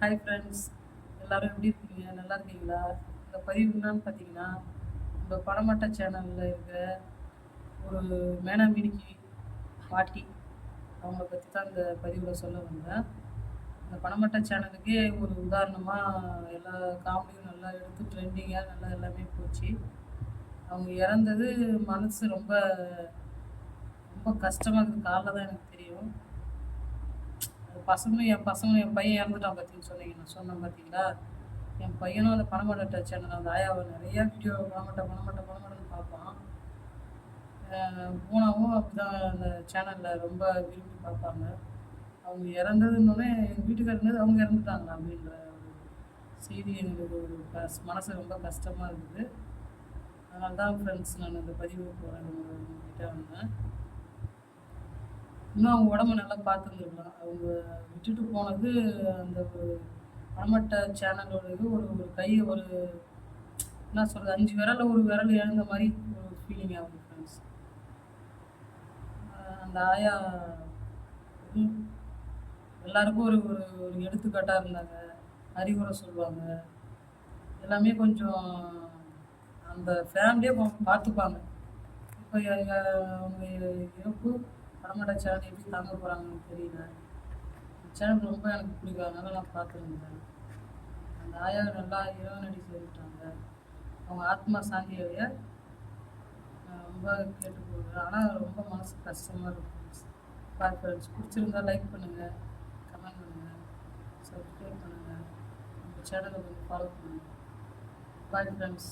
Hi friends எல்லாரும் எப்படி இருக்கீங்க? நல்லா இருக்கீங்களா? இந்த பதிவு என்னன்னு பார்த்தீங்கன்னா நம்ம பணமட்ட சேனலில் இருக்கிற ஒரு மேனாமினிக்கு பாட்டி. அவங்கள பற்றி தான் இந்த பதிவில் சொல்ல வந்தேன். இந்த பணமட்ட சேனலுக்கே ஒரு உதாரணமாக எல்லா காமெடியும் நல்லா எடுத்து ட்ரெண்டிங்காக நல்லா எல்லாமே போச்சு. அவங்க இறந்தது மனசு ரொம்ப ரொம்ப கஷ்டமாக இருக்குது காலைல தான் எனக்கு தெரியும். பசங்களும் என் பசங்களும் என் பையன் இறந்துட்டான் பார்த்தீங்கன்னு சொன்னீங்க. நான் சொன்னேன் பார்த்தீங்களா என் பையனும் அந்த பணமட்ட சேனல் அந்த ஆயாவை நிறையா வீடியோ பணமட்ட பணமட்ட பணமட்டன்னு பார்ப்பான். பூனாவும் அப்படிதான் அந்த சேனலில் ரொம்ப விரும்பி பார்ப்பாங்க. அவங்க இறந்ததுன்னொடனே எங்கள் வீட்டுக்காரர் அவங்க இறந்துட்டாங்க அப்படின்ற ஒரு செய்தி எங்களுக்கு ஒரு கஸ் மனசு ரொம்ப கஷ்டமாக இருக்குது அதனால தான் ஃப்ரெண்ட்ஸ் நான் இந்த பதிவு போகிறேன் உங்கள்கிட்ட வந்தேன். இன்னும் அவங்க உடம்ப நல்லா பார்த்துருந்துருக்கலாம் அவங்க விட்டுட்டு போனது அந்த ஒரு பணமட்ட சேனலோட இது ஒரு ஒரு கையை ஒரு என்ன சொல்கிறது அஞ்சு விரல்ல ஒரு விரல் இழந்த மாதிரி ஒரு ஃபீலிங் ஆகும் ஃப்ரெண்ட்ஸ் அந்த ஆயா எல்லாருக்கும் ஒரு ஒரு ஒரு எடுத்துக்காட்டாக இருந்தாங்க. அறிவுரை சொல்லுவாங்க. எல்லாமே கொஞ்சம் அந்த ஃபேமிலியே பார்த்துப்பாங்க. இப்போ அவங்க இறப்பு படமாட்ட சேனல் எப்படி தாங்க போகிறாங்கன்னு தெரியல. சேனல் ரொம்ப எனக்கு பிடிக்கும். அதனால நான் பார்த்துருந்தேன். அந்த ஆயா நல்லா இறைவனடி சேர்த்துட்டாங்க அவங்க ஆத்மா சாந்தியோடைய ரொம்ப ரொம்ப போடுறேன் ஆனால் ரொம்ப மனசு கஷ்டமாக இருக்கும். பாய் ஃப்ரெண்ட்ஸ் பிடிச்சிருந்தா லைக் பண்ணுங்கள் கமெண்ட் பண்ணுங்கள் சப்ஸ்கிரைப் பண்ணுங்கள் உங்கள் சேனலை கொஞ்சம் ஃபாலோ பண்ணுங்கள் பாய் ஃப்ரெண்ட்ஸ்